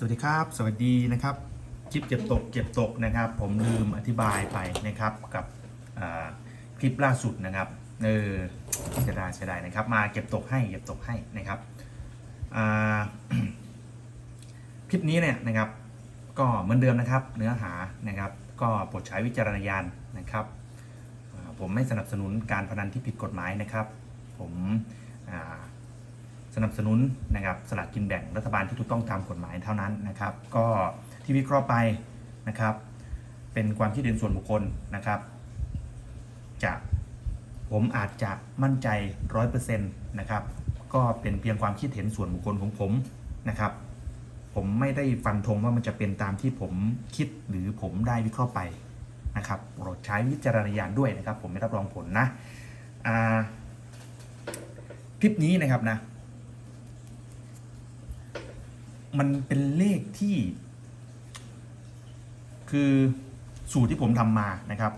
สวัสดีครับ สวัสดีนะครับคลิปเก็บตกเก็บตกนะครับ ผมลืมอธิบายไปนะครับกับคลิปล่าสุดนะครับเออเสียดายเสียดายนะครับ มาเก็บตกให้เก็บตกให้นะครับคลิปนี้เนี่ยนะครับ ก็เหมือนเดิมนะครับ เนื้อหานะครับ ก็โปรดใช้วิจารณญาณนะครับ ผมไม่สนับสนุนการพนันที่ผิดกฎหมายนะครับ ผมอ่า สนับสนุนนะครับสลากกินแบ่งรัฐบาลที่ถูกต้องตามกฎหมายเท่านั้นนะครับ ก็ที่วิเคราะห์ไปนะครับ เป็นความคิดเห็นส่วนบุคคลนะครับจะผมอาจจะมั่นใจร้อยเปอร์เซ็นต์นะครับ ก็เป็นเพียงความคิดเห็นส่วนบุคคลของผมนะครับ ผมไม่ได้ฟันธงว่ามันจะเป็นตามที่ผมคิดหรือผมได้วิเคราะห์ไปนะครับโปรดใช้วิจารณญาณด้วยนะครับ ผมไม่รับรองผลนะคลิปนี้นะครับนะ มันเป็นเลขที่ คือสูตรที่ผมทำมานะครับ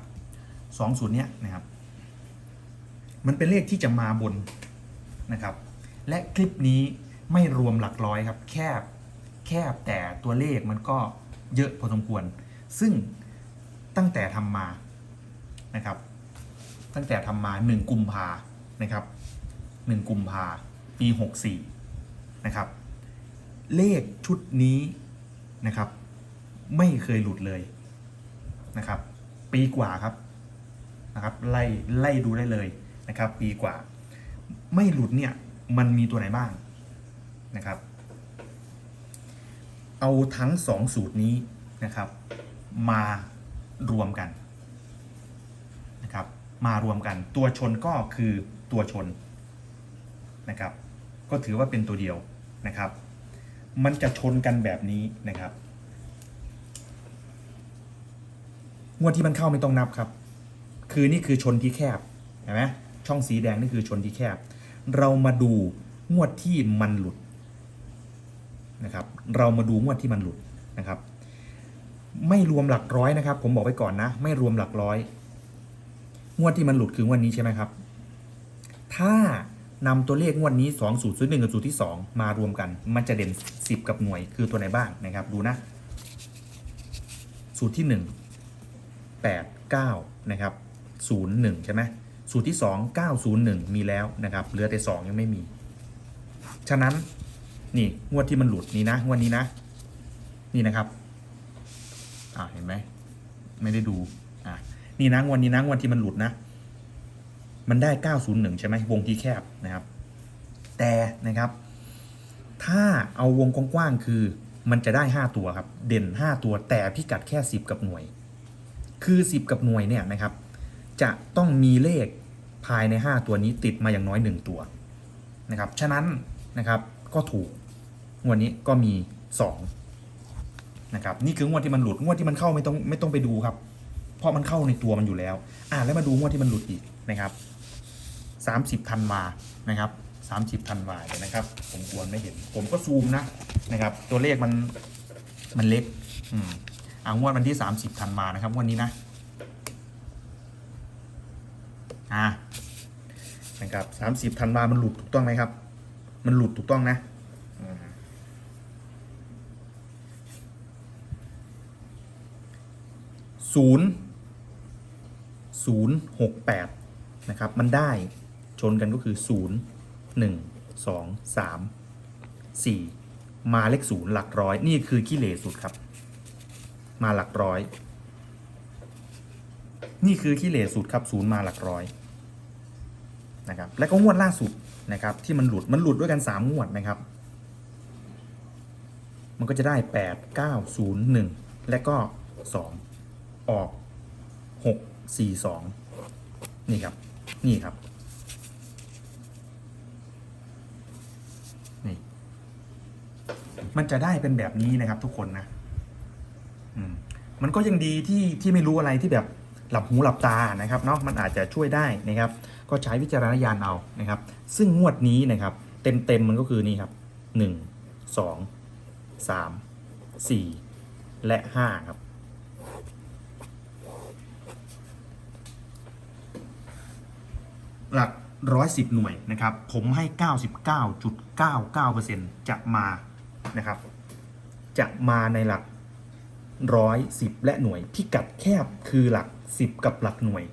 สองสูตรเนี้ยนะครับ มันเป็นเลขที่จะมาบนนะครับ และคลิปนี้ไม่รวมหลักร้อยครับ แคบแคบแต่ตัวเลขมันก็เยอะพอสมควร ซึ่งตั้งแต่ทำมานะครับ ตั้งแต่ทำมาหนึ่งกุมภานะครับหนึ่งกุมภาปีหกสี่นะครับ เลขชุดนี้นะครับ ไม่เคยหลุดเลยนะครับ ปีกว่าครับนะครับไล่ไล่ดูได้เลยนะครับ ปีกว่า ไม่หลุดเนี่ยมันมีตัวไหนบ้างนะครับ เอาทั้งสองสูตรนี้นะครับ มารวมกันนะครับ มารวมกัน ตัวชนก็คือตัวชนนะครับ ก็ถือว่าเป็นตัวเดียวนะครับ มันจะชนกันแบบนี้นะครับงวดที่มันเข้าไม่ต้องนับครับ คือนี่คือชนที่แคบเห็นไหมช่องสีแดงนี่คือชนที่แคบ เรามาดูงวดที่มันหลุดนะครับ เรามาดูงวดที่มันหลุดนะครับ ไม่รวมหลักร้อยนะครับ ผมบอกไว้ก่อนนะ ไม่รวมหลักร้อย งวดที่มันหลุดคืองวดนี้ใช่ไหมครับ ถ้า นำตัวเลขงวดนี้2สูตรสูตรหนึ่งกับสูตรที่ 2 มารวมกัน มันจะเด่น 10 กับหน่วยคือตัวไหนบ้างนะครับ ดูนะ สูตรที่ 1 8 9 นะครับ 01 ใช่ไหมสูตรที่ 2 901 มีแล้วนะครับเหลือแต่ 2 ยังไม่มี ฉะนั้นนี่งวดที่มันหลุดนี่นะงวดนี้นะ นี่นะครับอ่าเห็นไหมไม่ได้ดูอ่านี่นะงวดนี้นะงวดที่มันหลุดนะ มันได้ 901 ใช่ไหมวงที่แคบนะครับ แต่นะครับ ถ้าเอาวงกว้างๆคือมันจะได้ 5 ตัวครับ เด่น 5 ตัวแต่พิกัดแค่ 10 กับหน่วย คือ 10 กับหน่วยเนี่ยนะครับ จะต้องมีเลขภายใน 5 ตัวนี้ติดมาอย่างน้อย 1 ตัวนะครับฉะนั้นนะครับก็ถูกงวดนี้ก็มี 2 นะครับ นี่คืองวดที่มันหลุดงวดที่มันเข้าไม่ต้องไม่ต้องไปดูครับ เพราะมันเข้าในตัวมันอยู่แล้ว อ่าแล้วมาดูงวดที่มันหลุดอีกนะครับ สามสิบธันวานะครับสามสิบธันวาเดี๋ยนะครับ ผมควรไม่เห็น ผมก็ซูมนะนะครับ ตัวเลขมันมันเล็ก อืมอ่างวดวันที่สามสิบธันวานะครับวันนี้นะอ่านะครับสามสิบธันวามันหลุดถูกต้องไหมครับ มันหลุดถูกต้องนะศูนย์ศูนย์หกแปดนะครับ มันได้ ชนกันก็คือ 0 1 2 3 4 มาเลขศูนย์หลักร้อย นี่คือกิเลสสุดครับ มาหลักร้อย นี่คือกิเลสสุดครับศูนย์มาหลักร้อยนะครับและก็งวดล่าสุดนะครับที่มันหลุดมันหลุดด้วยกัน 3 งวดนะครับ มันก็จะได้ 8 9 0 1 และก็ 2 ออก 6 4 2 นี่ครับ นี่ครับ นี่ มันจะได้เป็นแบบนี้นะครับ ทุกคนนะอืมมันก็ยังดีที่ที่ไม่รู้อะไรที่แบบหลับหูหลับตานะครับเนาะมันอาจจะช่วยได้นะครับ ก็ใช้วิจารณญาณเอานะครับ ซึ่งงวดนี้นะครับ เต็มเต็มๆมันก็คือนี่ครับหนึ่งสองสามสี่และห้าครับหลัก ร้อยสิบหน่วยนะครับ ผมให้เก้าสิบเก้าจุดเก้าเก้าเปอร์เซ็นจะมานะครับ จะมาในหลักร้อยสิบและหน่วยพิกัดแคบคือหลักสิบกับหลักหน่วย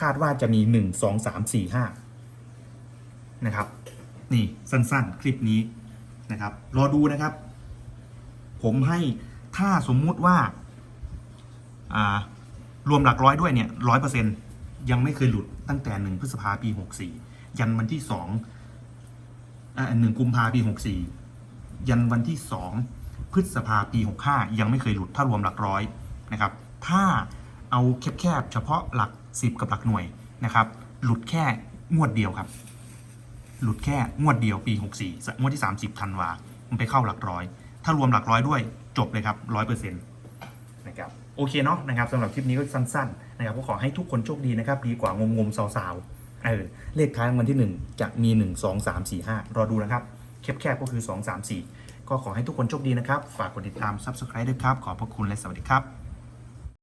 คาดว่าจะมีหนึ่งสองสามสี่ห้านะครับ นี่สั้นๆ คลิปนี้นะครับ รอดูนะครับ ผมให้ถ้าสมมุติว่า รวมหลักร้อยด้วยเนี่ยร้อยเปอร์เซ็นต์ ยังไม่เคยหลุดตั้งแต่หนึ่งพฤษภาปีหกสี่ยันวันที่สองหนึ่งกุมภาปีหกสี่ยันวันที่สองพฤษภาปีหกห้ายังไม่เคยหลุดถ้ารวมหลักร้อยนะครับ ถ้าเอาแคบๆเฉพาะหลักสิบกับหลักหน่วยนะครับ หลุดแค่งวดเดียวครับ หลุดแค่งวดเดียวปี64งวดที่30ธันวามันไปเข้าหลักร้อย ถ้ารวมหลักร้อยด้วยจบเลยครับร้อยเปอร์เซ็นต์นะครับ โอเคเนาะนะครับสำหรับคลิปนี้ก็สั้นๆนะครับก็ขอให้ทุกคนโชคดีนะครับดีกว่างงมๆสาวๆเออเลขท้ายวันที่ 1 จะมี 1 2 3 4 5 รอดูนะครับแคบๆก็คือ 2 3 4 ก็ขอให้ทุกคนโชคดีนะครับ ฝากกดติดตาม Subscribe ด้วยครับ ขอบพระคุณและสวัสดีครับ